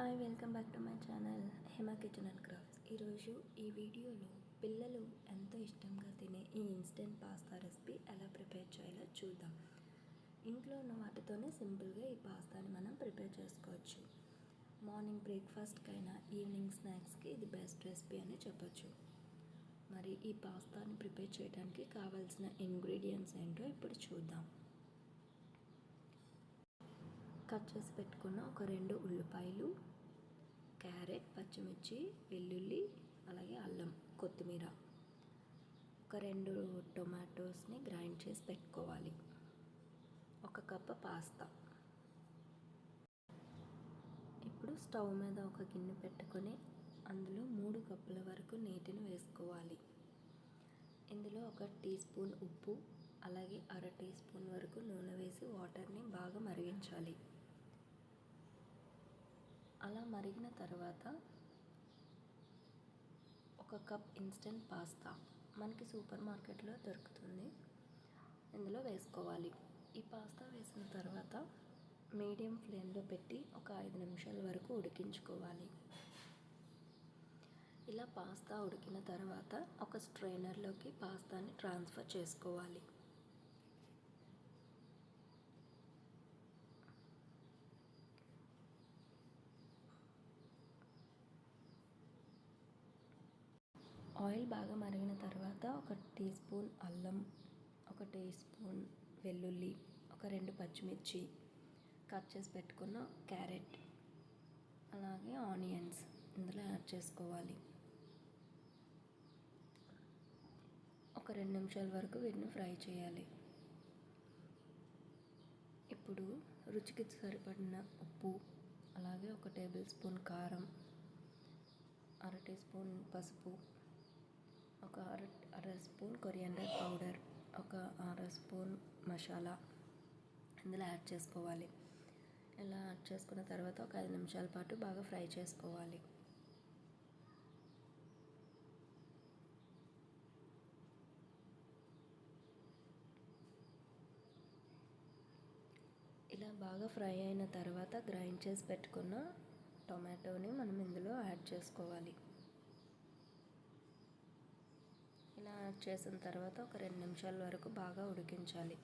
Hi welcome back to my channel Hema kitchen and crafts. ఈరోజు ఈ వీడియోలో పిల్లలు ఎంతో ఇష్టంగా తినే ఈ ఇన్స్టెంట్ పాస్తా రెసిపీ ఎలా ప్రిపేర్ చేయాలో చూద్దాం. ఇంట్లో ఉన్న వాటితోనే సింపుల్గా ఈ పాస్తాని మనం ప్రిపేర్ చేసుకోవచ్చు. మార్నింగ్ బ్రేక్ఫాస్ట్కైనా ఈవినింగ్ స్నాక్స్కి ఇది బెస్ట్ రెసిపీ అని చెప్పొచ్చు. మరి ఈ పాస్తాని ప్రిపేర్ చేయడానికి కావాల్సిన ఇంగ్రీడియంట్స్ ఏంటో ఇప్పుడు చూద్దాం. కట్ చేసి పెట్టుకున్న ఒక రెండు ఉల్లిపాయలు క్యారెట్ పచ్చిమిర్చి వెల్లుల్లి అలాగే అల్లం కొత్తిమీర. ఒక రెండు టొమాటోస్ని గ్రైండ్ చేసి పెట్టుకోవాలి. ఒక కప్ పాస్తా. ఇప్పుడు స్టవ్ మీద ఒక గిన్నె పెట్టుకొని అందులో మూడు కప్పుల వరకు నీటిని వేసుకోవాలి. ఇందులో ఒక టీ స్పూన్ ఉప్పు అలాగే అర టీ స్పూన్ వరకు నూనె వేసి వాటర్ని బాగా మరిగించాలి. అలా మరిగిన తర్వాత ఒక కప్ ఇన్స్టెంట్ పాస్తా మనకి సూపర్ మార్కెట్లో దొరుకుతుంది. ఇందులో వేసుకోవాలి. ఈ పాస్తా వేసిన తర్వాత మీడియం ఫ్లేమ్లో పెట్టి ఒక ఐదు నిమిషాల వరకు ఉడికించుకోవాలి. ఇలా పాస్తా ఉడికిన తర్వాత ఒక స్ట్రైనర్లోకి పాస్తాని ట్రాన్స్ఫర్ చేసుకోవాలి. ఆయిల్ బాగా మరిగిన తర్వాత ఒక టీ స్పూన్ అల్లం ఒక టీ స్పూన్ వెల్లుల్లి ఒక రెండు పచ్చిమిర్చి కట్ చేసి పెట్టుకున్న క్యారెట్ అలాగే ఆనియన్స్ ఇందులో యాడ్ చేసుకోవాలి. ఒక రెండు నిమిషాల వరకు వీటిని ఫ్రై చేయాలి. ఇప్పుడు రుచికి సరిపడిన ఉప్పు అలాగే ఒక టేబుల్ స్పూన్ కారం అర టీ స్పూన్ పసుపు ఒక అర అర స్పూన్ కొరియాండర్ పౌడర్ ఒక అర స్పూన్ మసాలా ఇందులో యాడ్ చేసుకోవాలి. ఇలా యాడ్ చేసుకున్న తర్వాత ఒక ఐదు నిమిషాల పాటు బాగా ఫ్రై చేసుకోవాలి. ఇలా బాగా ఫ్రై అయిన తర్వాత గ్రైండ్ చేసి పెట్టుకున్న టొమాటోని మనం ఇందులో యాడ్ చేసుకోవాలి ఇలా యాడ్ చేసిన తర్వాత ఒక రెండు నిమిషాల వరకు బాగా ఉడికించాలి.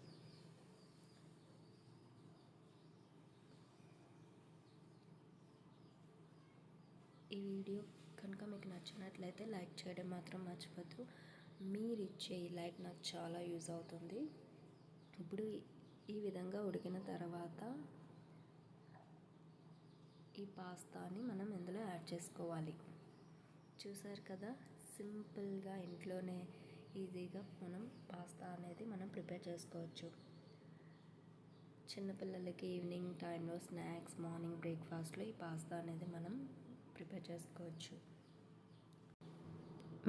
ఈ వీడియో కనుక మీకు నచ్చినట్లయితే లైక్ చేయడం మాత్రం మర్చిపోద్దు. మీరు ఇచ్చే ఈ లైక్ నాకు చాలా యూజ్ అవుతుంది. ఇప్పుడు ఈ విధంగా ఉడికిన తర్వాత ఈ పాస్తాని మనం ఇందులో యాడ్ చేసుకోవాలి. చూసారు కదా? సింపుల్గా ఇంట్లోనే ఈజీగా మనం పాస్తా అనేది మనం ప్రిపేర్ చేసుకోవచ్చు. చిన్నపిల్లలకి ఈవినింగ్ టైంలో స్నాక్స్ మార్నింగ్ బ్రేక్ఫాస్ట్లో ఈ పాస్తా అనేది మనం ప్రిపేర్ చేసుకోవచ్చు.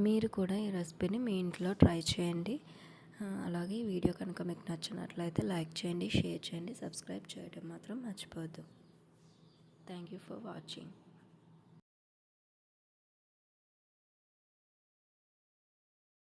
మీరు కూడా ఈ రెసిపీని మీ ఇంట్లో ట్రై చేయండి. అలాగే ఈ వీడియో కనుక మీకు నచ్చినట్లయితే లైక్ చేయండి షేర్ చేయండి సబ్స్క్రైబ్ చేయడం మాత్రం మర్చిపోవద్దు. Thank you for watching.